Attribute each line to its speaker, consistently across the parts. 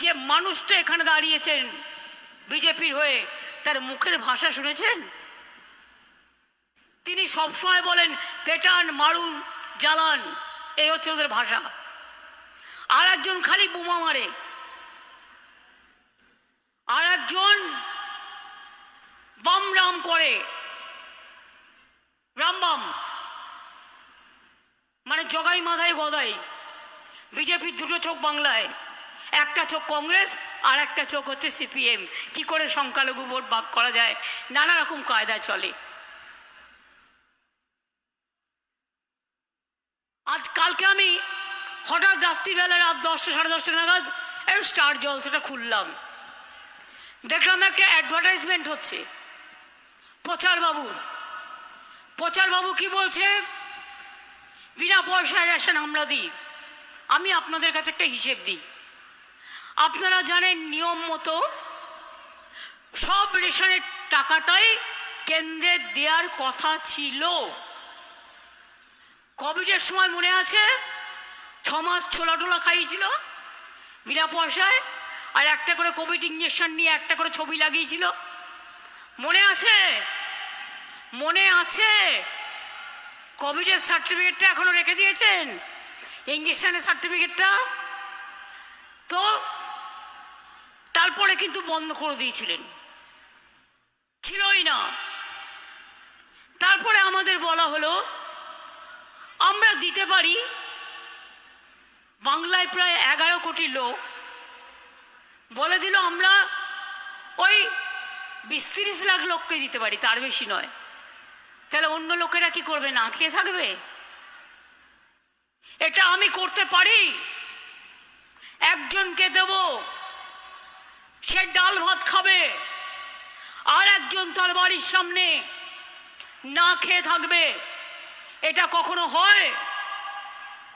Speaker 1: যে মানুষটা এখানে দাঁড়িয়েছেন বিজেপির হয়ে, তার মুখের ভাষা শুনেছেন? তিনি সবসময় বলেন, পেটান, মারুন, জ্বালান। এই হচ্ছে ওদের ভাষা। আর একজন খালি বোমা মারে। আর একজন বাম রাম করে। রাম বাম। মানে জগাই মাথায় গদাই। বিজেপির দুটো চোখ বাংলায়। একটা চোখ কংগ্রেস আর একটা চোখ হচ্ছে সিপিএম। কি করে সংখ্যালঘু ভোট ভাগ করা যায়? নানা রকম কায়দায় চলে। আজ কালকে আমি হঠাৎ রাত্রিবেলা রাত দশটা, সাড়ে দশটা নাগাদ একটু স্টার জলসাটা খুললাম। দেখলাম একটা অ্যাডভার্টাইজমেন্ট হচ্ছে। প্রচারবাবু। প্রচারবাবু কি বলছে? বিনা পয়সায় রেশন আমরা দিই। আমি আপনাদের কাছে একটা হিসেব দিই। আপনারা জানেন নিয়ম মতো সব রেশনের টাকাটাই কেন্দ্রের দেওয়ার কথা ছিল। কোভিডের সময় মনে আছে? ছ মাস ছোলা টোলা খাইয়েছিল বিনা পয়সায়, আর একটা করে কোভিড ইঞ্জেকশন নিয়ে একটা করে ছবি লাগিয়েছিল। মনে আছে? মনে আছে? কোভিডের সার্টিফিকেটটা এখনও রেখে দিয়েছেন? ইঞ্জেকশনের সার্টিফিকেটটা? তো তারপরে কিন্তু বন্ধ করে দিয়েছিলেন। ছিলই না। তারপরে আমাদের বলা হলো, আমরা দিতে পারি, বাংলায় প্রায় এগারো কোটি লোক। বলে দিল, আমরা ওই বিশ তিরিশ লাখ লোককে দিতে পারি, তার বেশি নয়। তাহলে অন্য লোকেরা কি করবে, না খেয়ে থাকবে? এটা আমি করতে পারি, একজনকে দেব। সে ডাল ভাত খাবে। আর একজন তার বাড়ির সামনে না খেয়ে থাকবে। এটা কখনো হয়?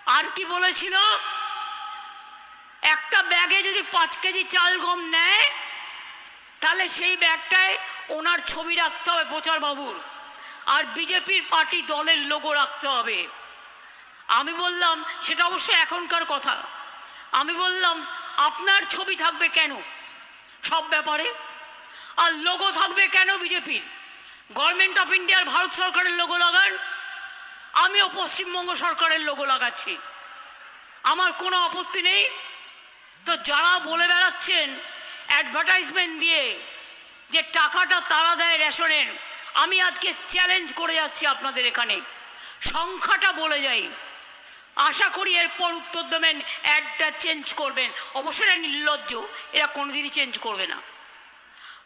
Speaker 1: আর কি বলেছিল? একটা ব্যাগে যদি পাঁচ কেজি চাল গম নেয়, তাহলে সেই ব্যাগটায় ওনার ছবি রাখতে হবে প্রচার বাবুর আর বিজেপির পার্টি দলের লোগো রাখতে হবে। আমি বললাম, সেটা অবশ্য এখনকার কথা। আমি বললাম, আপনার ছবি থাকবে কেন? সব ব্যাপারে। আর লোগো থাকবে কেন বিজেপির গভর্নমেন্ট অফ ইন্ডিয়ার ভারত সরকারের লোগো লাগান। আমিও পশ্চিমবঙ্গ সরকারের লোগো লাগাচ্ছি। আমার কোনো আপত্তি নেই। তো যারা বলে বেড়াচ্ছেন অ্যাডভার্টাইজমেন্ট দিয়ে যে টাকাটা তারা দেয় রেশনের, আমি আজকে চ্যালেঞ্জ করে যাচ্ছি আপনাদের এখানে। সংখ্যাটা বলে যাই। আশা করি এরপর উত্তর দেবেন, একটা চেঞ্জ করবেন। অবশ্যই এরা নির্লজ্জ, এরা কোনোদিনই চেঞ্জ করবে না।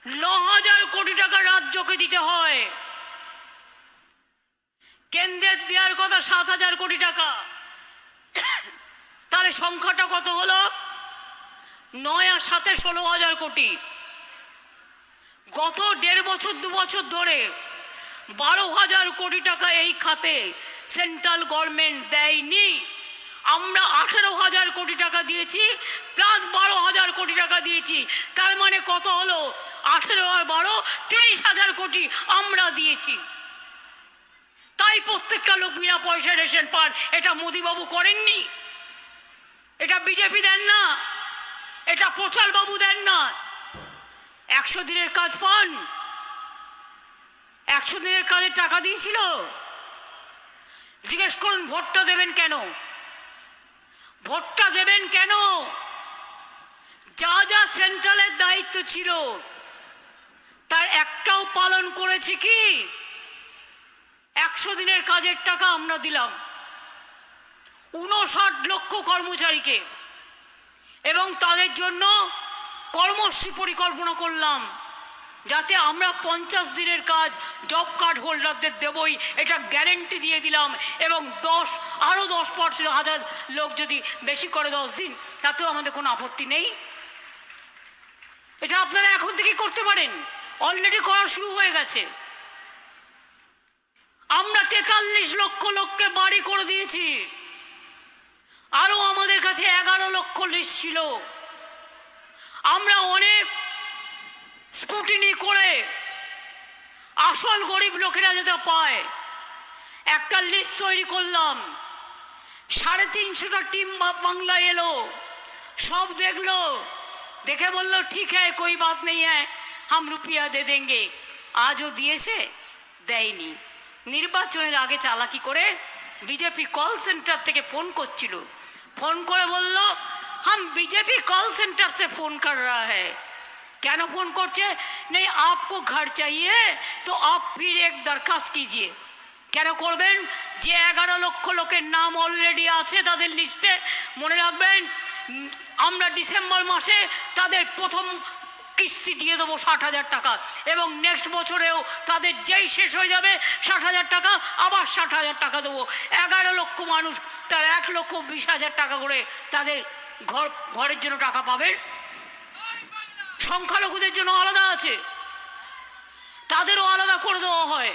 Speaker 1: ন হাজার কোটি টাকা রাজ্যকে দিতে হয়। কেন্দ্রের দেওয়ার কথা সাত হাজার কোটি টাকা। তাহলে সংখ্যাটা কত হলো? নয় আর সাথে ষোলো হাজার কোটি। গত দেড় বছর, দু বছর ধরে বারো হাজার কোটি টাকা এই খাতে সেন্ট্রাল গভর্নমেন্ট দেয়নি। আমরা আঠেরো হাজার কোটি টাকা দিয়েছি প্লাস বারো হাজার কোটি টাকা দিয়েছি। তার মানে কত হলো? আঠেরো আর বারো, তিরিশ হাজার কোটি আমরা দিয়েছি। তাই প্রত্যেকটা লোক বিনা পয়সা রেশন পান। এটা মোদিবাবু করেননি। এটা বিজেপি দেন না। এটা প্রচারবাবু দেন না। একশো দিনের কাজ পান। একশো দিনের কাজের টাকা দিয়েছিল। জিজ্ঞেস করুন, ভোটটা দেবেন কেন? ভোটটা দেবেন কেন? যা যা সেন্ট্রালের দায়িত্ব ছিল, তার একটাও পালন করেছে কি? একশো দিনের কাজের টাকা আমরা দিলাম। উনষাট লক্ষ কর্মচারীকে। এবং তাদের জন্য কর্মশ্রী পরিকল্পনা করলাম। যাতে আমরা পঞ্চাশ দিনের কাজ জব কার্ড হোল্ডারদের দেবই, এটা গ্যারেন্টি দিয়ে দিলাম। এবং দশ আরও দশ পার্সেন্ট হাজার লোক যদি বেশি করে দশ দিন, তাতেও আমাদের কোনো আপত্তি নেই। এটা আপনারা এখন থেকে করতে পারেন। অলরেডি করা শুরু হয়ে গেছে। আমরা তেতাল্লিশ লক্ষ লোককে বাড়ি করে দিয়েছি। আরও আমাদের কাছে এগারো লক্ষ লিস্ট ছিল। আমরা অনেক স্কুটিনি করে আসল গরিব লোকেরা যেটা পায়, একটা লিস্ট তৈরি করলাম। সাড়ে তিনশোটা টিম বাংলা এলো, সব দেখল, দেখে বলল, ঠিক হ্যাঁ কই বাত নেই হ্যাঁ হাম রুপিয়া দে দেঙ্গে। আজও দিয়েছে, দেয়নি। নির্বাচনের আগে চালাকি করে বিজেপি কল সেন্টার থেকে ফোন করছিল। ফোন করে বলল, হাম বিজেপি কল সেন্টার সে ফোন কর রা হ্যায়। কেন ফোন করছে? নেই আপকো ঘর চাইয়ে তো আপ ফির এক দরখাস্ত কিজিয়ে কেন করবেন? যে এগারো লক্ষ লোকের নাম অলরেডি আছে তাদের লিস্টে, মনে রাখবেন, আমরা ডিসেম্বর মাসে তাদের প্রথম কিস্তি দিয়ে দেবো ষাট হাজার টাকা এবং নেক্সট বছরেও তাদের যেই শেষ হয়ে যাবে ষাট হাজার টাকা, আবার ষাট হাজার টাকা দেবো। এগারো লক্ষ মানুষ তার এক লক্ষ বিশ হাজার টাকা করে তাদের ঘর, ঘরের জন্য টাকা পাবেন সংখ্যালঘুদের জন্য আলাদা আছে। তাদেরও আলাদা করে দেওয়া হয়।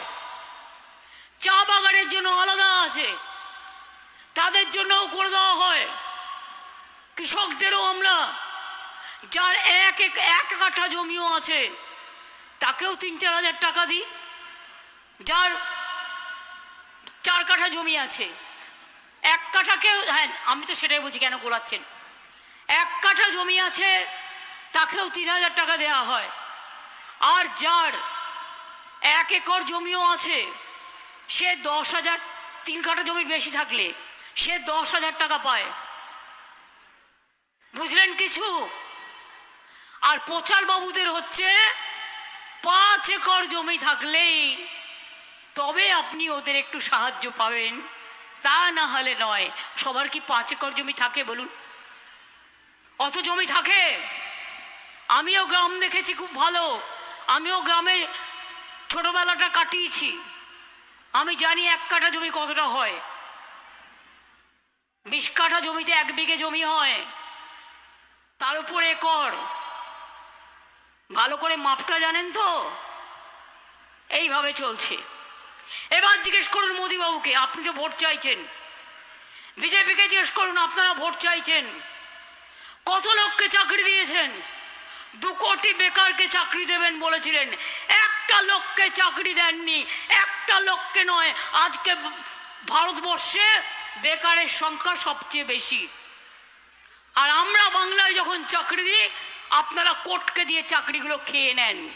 Speaker 1: চা বাগানের জন্য আলাদা আছে। তাদের জন্যও করে দেওয়া হয়। কৃষকদেরও আমরা, যার এক এক এক কাঠা জমিও আছে, তাকেও তিন চার হাজার টাকা দিই। যার চার কাঠা জমি আছে। এক কাঠাকেও হ্যাঁ আমি তো সেটাই বলছি, কেন গোলাচ্ছেন? এক কাঠা জমি আছে তাকেও তিন হাজার টাকা দেওয়া হয়। আর যার এক একর জমিও আছে, সে দশ হাজার, তিন কাঠা জমি বেশি থাকলে সে দশ হাজার টাকা পায়। বুঝলেন কিছু? আর পোচার বাবুদের হচ্ছে পাঁচ একর জমি থাকলেই তবে আপনি ওদের একটু সাহায্য পাবেন। তা না হলে নয়, সবার কি পাঁচ একর জমি থাকে বলুন? অত জমি থাকে? আমিও গ্রাম দেখেছি খুব ভালো। আমিও গ্রামে ছোটবেলাটা কাটিয়েছি। আমি জানি এক কাঠা জমি কতটা হয়। বিশ কাঠা জমিতে এক বিঘে জমি হয়। তার উপর একর। ভালো করে মাপটা জানেন তো? এইভাবে চলছে। এবার জিজ্ঞেস করুন মোদীবাবুকে, আপনি তো ভোট চাইছেন। বিজেপিকে জিজ্ঞেস করুন, আপনারা ভোট চাইছেন। কত লোককে চাকরি দিয়েছেন? দু কোটি বেকারকে চাকরি দেবেন বলেছিলেন। একটা লোককে চাকরি দেননি, একটা লোককে নয়, আজকে ভারতবর্ষে বেকারের সংখ্যা সবচেয়ে বেশি। আর আমরা বাংলায় যখন চাকরি দিই, আপনারা কোর্টকে দিয়ে চাকরিগুলো খেয়ে নেন।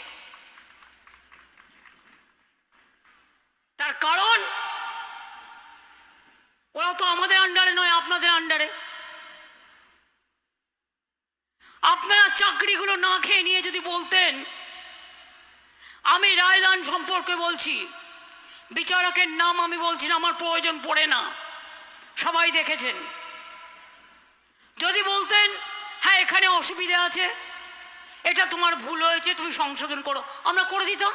Speaker 1: তার কারণ, ওরা তো আমাদের আন্ডারে নয়, আপনাদের আন্ডারে আপনারা চাকরিগুলো না খেয়ে নিয়ে যদি বলতেন, আমি রায়দান সম্পর্কে বলছি, বিচারকের নাম আমি বলছি না, আমার প্রয়োজন পড়ে না। সবাই দেখেছেন। যদি বলতেন হ্যাঁ এখানে অসুবিধা আছে, এটা তোমার ভুল হয়েছে, তুমি সংশোধন করো। আমরা করে দিতাম।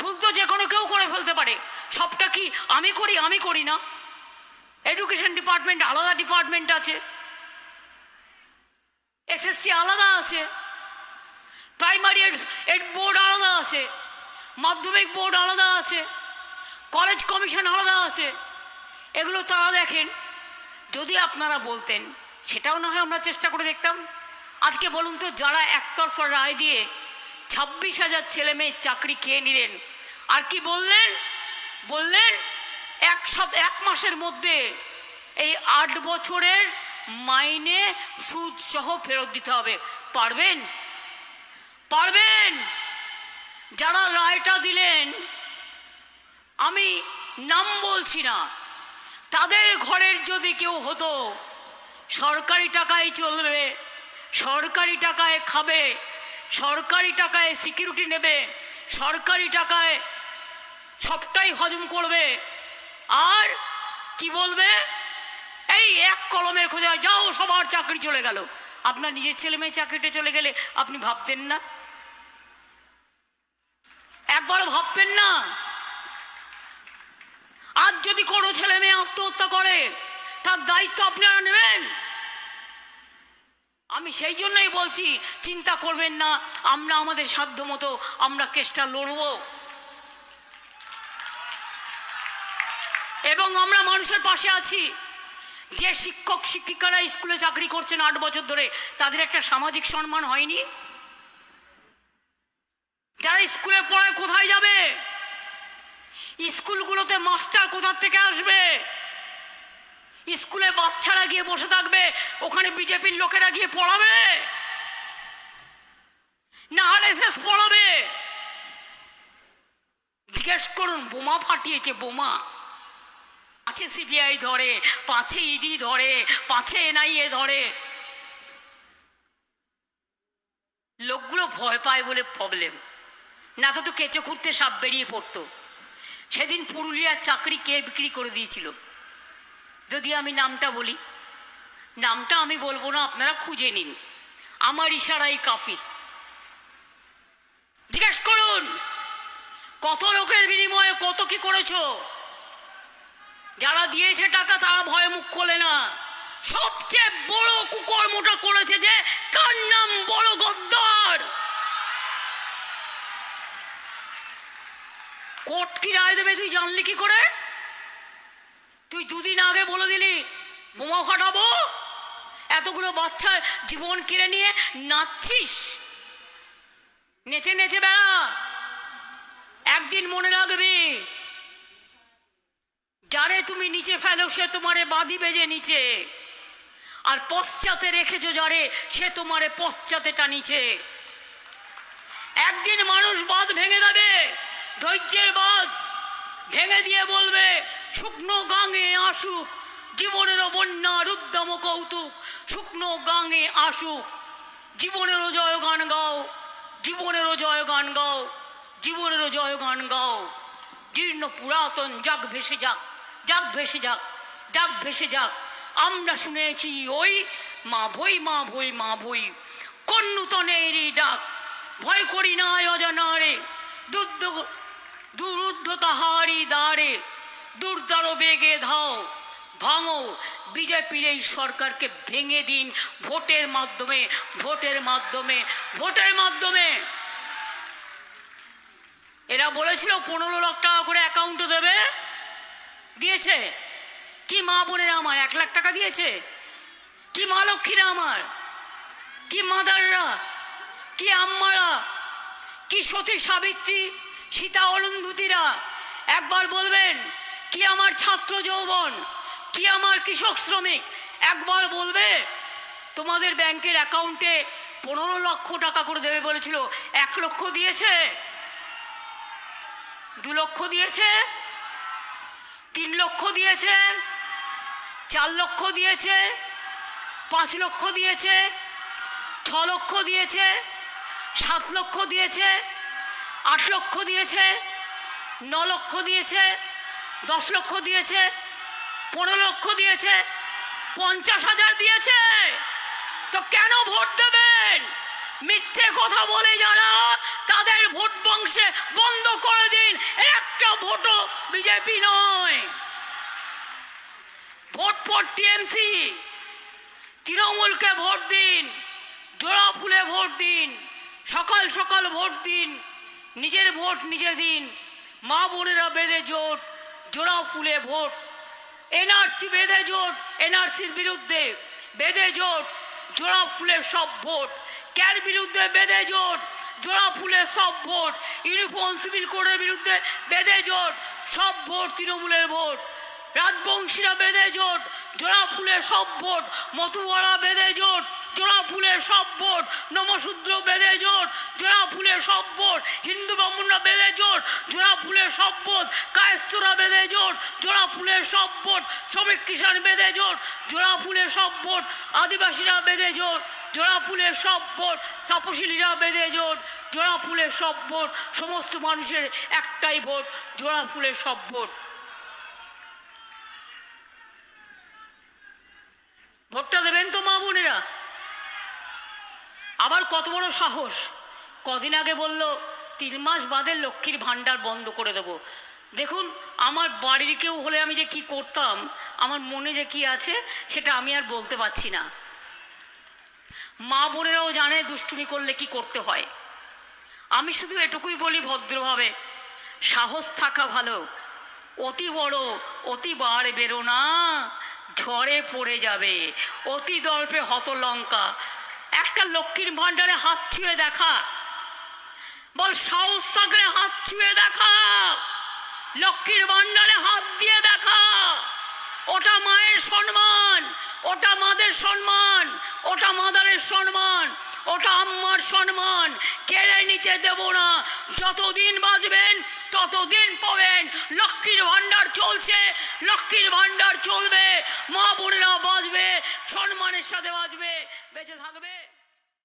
Speaker 1: ভুল তো যে কোনো কেউ করে ফেলতে পারে। সবটা কি আমি করি আমি করি না। এডুকেশন ডিপার্টমেন্ট আলাদা ডিপার্টমেন্ট আছে। এসএসসি আলাদা আছে। প্রাইমারি এড বোর্ড আলাদা আছে। মাধ্যমিক বোর্ড আলাদা আছে। কলেজ কমিশন আলাদা আছে। এগুলো তারা দেখেন। যদি আপনারা বলতেন, সেটাও না হয় আমরা চেষ্টা করে দেখতাম। আজকে বলুন তো, যারা একতরফা রায় দিয়ে ছাব্বিশ হাজার ছেলে মেয়ের চাকরি খেয়ে নিলেন, আর কি বললেন? বললেন, এক সব এক মাসের মধ্যে এই আট বছরের মাইনে সুদ সহ ফেরত দিতে হবে। পারবেন? পারবেন? যারা রায়টা দিলেন, আমি নাম বলছি না। তাদের ঘরের যদি কেউ হতো, সরকারি টাকায় চলবে, সরকারি টাকায় খাবে, সরকারি টাকায় সিকিউরিটি নেবে, সরকারি টাকায় সবটাই হজম করবে, আর কি বলবে? এই এক কলমের খোঁজা, যাও, সবার চাকরি চলে গেল। আপনার নিজের ছেলে মেয়ে চাকরিতে চলে গেলে আপনি ভাবতেন না? একবারও ভাবতেন না? আজ যদি কোনো ছেলে মেয়ে আত্মহত্যা করে, তার দায়িত্ব আপনারা নেবেন? আমি সেই জন্যই বলছি, চিন্তা করবেন না, আমরা আমাদের সাধ্য মতো আমরা কেসটা লড়ব। এবং আমরা মানুষের পাশে আছি। যে শিক্ষক, শিক্ষিকারা স্কুলে চাকরি করছেন আট বছর ধরে, তাদের একটা সামাজিক সম্মান হয়নি? যারা স্কুলে পড়ায় কোথায় যাবে? স্কুলগুলোতে মাস্টার কোথার থেকে আসবে? স্কুলে বাচ্চারা গিয়ে বসে থাকবে, ওখানে বিজেপির লোকেরা গিয়ে পড়াবে? না আরএসএস পড়াবে? জিজ্ঞেস করুন, বোমা ফাটিয়েছে, বোমা। পাঁচে সিবিআই ধরে, পাঁচে ইডি ধরে, পাঁচে এনআইএ ধরে। লোকগুলো ভয় পায় বলে প্রবলেম না তো কেঁচো খুঁড়তে সাপ বেরিয়ে পড়তো। সেদিন পুরুলিয়ার চাকরি কে বিক্রি করে দিয়েছিল? যদি আমি নামটা বলি। নামটা আমি বলব না, আপনারা খুঁজে নিন। আমার ইশারাই কাফি জিজ্ঞেস করুন, কত লোকের বিনিময়ে কত কি করেছ? যারা দিয়েছে টাকা তারা ভয় মুখ খোলে না। সবচেয়ে বড় কুকর্মটা করেছে যে, তার নাম বড় গদ্দার। কোর্ট কি রায় দেবে, তুই জানলি কি করে? তুই দুদিন আগে বলে দিলি, বোমা ফাটাবো, এতগুলো বাচ্চার জীবন কেড়ে নিয়ে নাচছিস। নেচে নেচে বেড়া, একদিন মনে রাখবি যারে তুমি নিচে ফেলো, সে তোমারে বাদি বেজে নিচে। আর পশ্চাতে রেখেছো যারে, সে তোমারে পশ্চাতে টানিছে একদিন মানুষ বাঁধ ভেঙে দেবে, ধৈর্যের বাঁধ ভেঙে দিয়ে বলবে, শুকনো গাঙে আসুক, জীবনেরও বন্যা রুদ্দাম কৌতুক, শুকনো গাঙে আসুক, জীবনেরও জয় গান গাও, জীবনেরও জয় গান গাও, জীবনেরও জয় গান গাও। জীর্ণ পুরাতন যাক ভেসে যাক যাক, ভেসে যাক যাক, ভেসে যাক। আমরা শুনেছি ওই মা ভই মা ভই মা ভই কোন নূতনেরই ডাক। ভয় করি না অজানারে দুর্দ দুরুদ্ধ তাহারি দ্বারে। দুর্দার বেগে ধাও, ভাঙো বিজেপির এই সরকারকে ভেঙে দিন ভোটের মাধ্যমে ভোটের মাধ্যমে ভোটের মাধ্যমে। এরা বলেছিল পনেরো লাখ টাকা করে অ্যাকাউন্টে দেবে। দিয়েছে? কি মা বোনেরা আমার? এক লাখ টাকা দিয়েছে? কি মা লক্ষ্মীরা আমার? কি মাদাররা? কি আম্মারা? কি সতী সাবিত্রী? সীতা অরুন্ধতিরা একবার বলবেন, কি আমার ছাত্র যৌবন? কি আমার কৃষক শ্রমিক? একবার বলবে, তোমাদের ব্যাংকের অ্যাকাউন্টে পনেরো লক্ষ টাকা করে দেবে বলেছিল। এক লক্ষ দিয়েছে? দু লক্ষ দিয়েছে? তিন লক্ষ দিয়েছে, চার লক্ষ দিয়েছে, পাঁচ লক্ষ দিয়েছে, ছ লক্ষ দিয়েছে, সাত লক্ষ দিয়েছে, আট লক্ষ দিয়েছে, ন লক্ষ দিয়েছে, দশ লক্ষ দিয়েছে, পনেরো লক্ষ দিয়েছে, পঞ্চাশ হাজার দিয়েছে। তো কেন ভোট দেবেন? মিথ্যে কথা বলে যারা, তাদের ভোট বংশে বন্ধ করে দিন। একটা ভোটও বিজেপি নয়। Vote for TMC. তৃণমূলকে ভোট দিন জোড়া ফুলে ভোট দিন, সকাল সকাল ভোট দিন, নিজের ভোট নিজে দিন। মা বোনেরা বেঁধে জোট জোড়া ফুলে ভোট। এনআরসি বেঁধে জোট, এনআরসির বিরুদ্ধে বেঁধে জোট। জোড়া ফুলে সব ভোট। ক্যার বিরুদ্ধে বেঁধে জোট? জোড়া ফুলে সব ভোট। ইউনিফর্ম সিভিল কোডের বিরুদ্ধে বেঁধে জোট। সব ভোট তৃণমূলের ভোট। রাজবংশীরা বেঁধে জোট, জোড়া ফুলে সব ভোট মতুয়ারা বেঁধে জোট, জোড়া ফুলে সব ভোট, নমশূদ্র বেঁধে জোট, জোড়া ফুলে সব ভোট, হিন্দু ব্রাহ্মণরা বেঁধে জোট, জোড়া ফুলে সব ভোট, কায়স্থরা বেঁধে জোট, জোড়া ফুলে সব ভোট, শ্রমিক কিষাণ বেঁধে জোট, জোড়া ফুলে সব ভোট, আদিবাসীরা বেঁধে জোট, জোড়া ফুলের সব ভোট সাপশিলীরা বেঁধে জোট, জোড়া ফুলের সব ভোট, সমস্ত মানুষের একটাই ভোট, জোড়া ফুলের সব ভোট। ভোটটা দেবেন তো, মা বোনেরা? আবার কত বড় সাহস। কদিন আগে বলল, তিন মাস বাদে লক্ষ্মীর ভাণ্ডার বন্ধ করে দেবো। দেখুন, আমার বাড়ির কেউ হলে আমি যে কি করতাম, আমার মনে যে কি আছে, সেটা আমি আর বলতে পারছি না। মা বোনেরাও জানে দুষ্টুমি করলে কি করতে হয়। আমি শুধু এটুকুই বলি ভদ্রভাবে, সাহস থাকা ভালো। অতি বড়, অতি বার বেরো না ঝড়ে পড়ে যাবে। অতি দর্পে হত লঙ্কা একটা লক্ষ্মীর ভাণ্ডারে হাত ছুঁয়ে দেখা। বল সাহস থাকলে হাত ছুঁয়ে দেখা। লক্ষ্মীর ভাণ্ডারে হাত দিয়ে দেখা। ওটা মায়ের সম্মান। ওটা মাদের সম্মান, ওটা মাদারের সম্মান, ওটা আম্মার সম্মান। কেড়ে নিতে দেব না। যতদিন বাঁচবেন, ততদিন পাবেন। লক্ষ্মীর ভাণ্ডার চলছে, লক্ষ্মীর ভাণ্ডার চলবে। মা বোনেরা বাঁচবে, সম্মানের সাথে বাঁচবে, বেঁচে থাকবে।